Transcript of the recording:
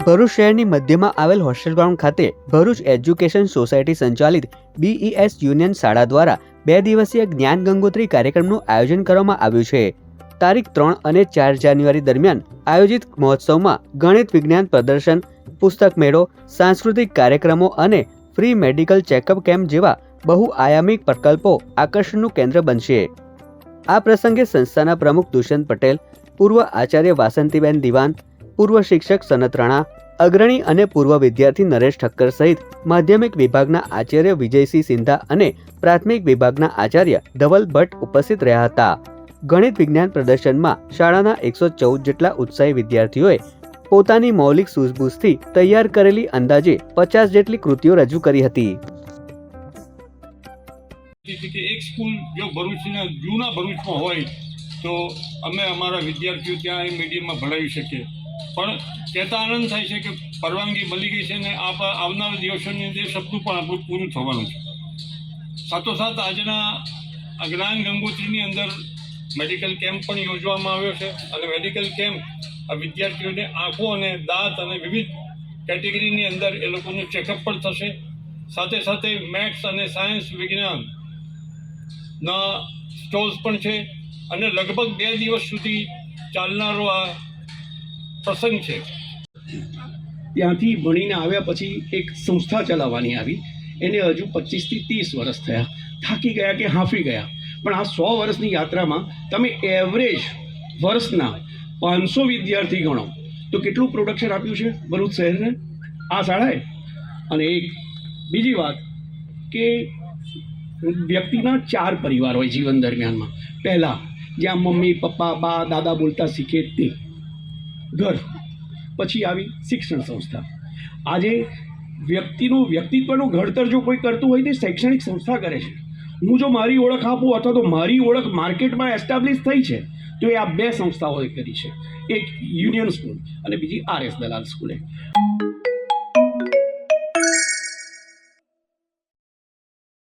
ભરૂચ શહેરની મધ્યમાં આવેલ હોસ્ટેલ ગ્રાઉન્ડ ખાતે ભરૂચ એજ્યુકેશન સોસાયટી સંચાલિત બીઈએસ યુનિયન શાળા દ્વારા બે દિવસીય જ્ઞાન ગંગોત્રી કાર્યક્રમનું આયોજન કરવામાં આવ્યું છે. તારીખ ત્રણ અને ચાર જાન્યુઆરી દરમિયાન આયોજિત મહોત્સવમાં ગણિત વિજ્ઞાન પ્રદર્શન, પુસ્તક મેળો, સાંસ્કૃતિક કાર્યક્રમો અને ફ્રી મેડિકલ ચેકઅપ કેમ્પ જેવા બહુઆયામી પ્રકલ્પો આકર્ષણનું કેન્દ્ર બનશે. આ પ્રસંગે સંસ્થાના પ્રમુખ દુષ્યંત પટેલ, પૂર્વ આચાર્ય વાસંતીબેન દિવાન પૂર્વ શિક્ષક સનત રાણા, અગ્રણી અને પૂર્વ વિદ્યાર્થી નરેશ ઠક્કર સહિત માધ્યમિક વિભાગના આચાર્ય વિજયસિંહ સિંધા અને પ્રાથમિક વિભાગના આચાર્ય ધવલ ભટ્ટ ઉપસ્થિત રહ્યા હતા. ગણિત વિજ્ઞાન પ્રદર્શનમાં શાળાના એકસો ચૌદ જેટલા ઉત્સાહી વિદ્યાર્થીઓએ પોતાની મૌલિક સૂઝબૂઝથી તૈયાર કરેલી અંદાજે પચાસ જેટલી કૃતિઓ રજૂ કરી હતી. એક સ્કૂલ જો ભરૂચના જૂના ભરૂચમાં હોય, તો અમે અમારા વિદ્યાર્થીઓ ત્યાં એ મીડિયમમાં ભણાવી શકીએ. પણ કહેતા આનંદ થાય છે કે પરવાનગી મળી ગઈ છે ને આવનારા દિવસોની અંદર સપનું પણ આપણું પૂરું થવાનું છે. સાથોસાથ આજના જ્ઞાન ગંગોત્રીની અંદર મેડિકલ કેમ્પ પણ યોજવામાં આવ્યો છે અને મેડિકલ કેમ્પ આ વિદ્યાર્થીઓને આંખો અને દાંત અને વિવિધ કેટેગરીની અંદર એ લોકોનું ચેકઅપ પણ થશે. સાથે સાથે મેથ્સ અને સાયન્સ વિજ્ઞાન ના સ્ટોલ્સ પણ છે અને લગભગ બે દિવસ સુધી ચાલનારો આ પ્રસંગ છે. ત્યાંથી ભણીને આવ્યા પછી એક સંસ્થા ચલાવવાની આવી. એને હજુ પચીસથી ત્રીસ વર્ષ થયા. થાકી ગયા કે હાંફી ગયા. પણ આ સો વર્ષની યાત્રામાં તમે એવરેજ વર્ષના પાંચસો વિદ્યાર્થી ગણો. તો કેટલું પ્રોડક્શન આપ્યું છે ભરૂચ શહેરને? આ શાળાએ? અને એક બીજી વાત કે વ્યક્તિના ચાર પરિવાર હોય જીવન દરમિયાનમાં. પહેલાં, જ્યાં મમ્મી, પપ્પા, બા, દાદા બોલતા શીખે તે. ઘર. પછી આવી શિક્ષણ સંસ્થા. આજે વ્યક્તિનું વ્યક્તિત્વનું ઘડતર જો કોઈ કરતું હોય તે શૈક્ષણિક સંસ્થા કરે છે. હું જો મારી ઓળખ આપું અથવા તો મારી ઓળખ માર્કેટમાં એસ્ટાબ્લિશ થઈ છે, તો એ આ બે સંસ્થાઓએ કરી છે. એક યુનિયન સ્કૂલ અને બીજી આર એસ દલાલ સ્કૂલે.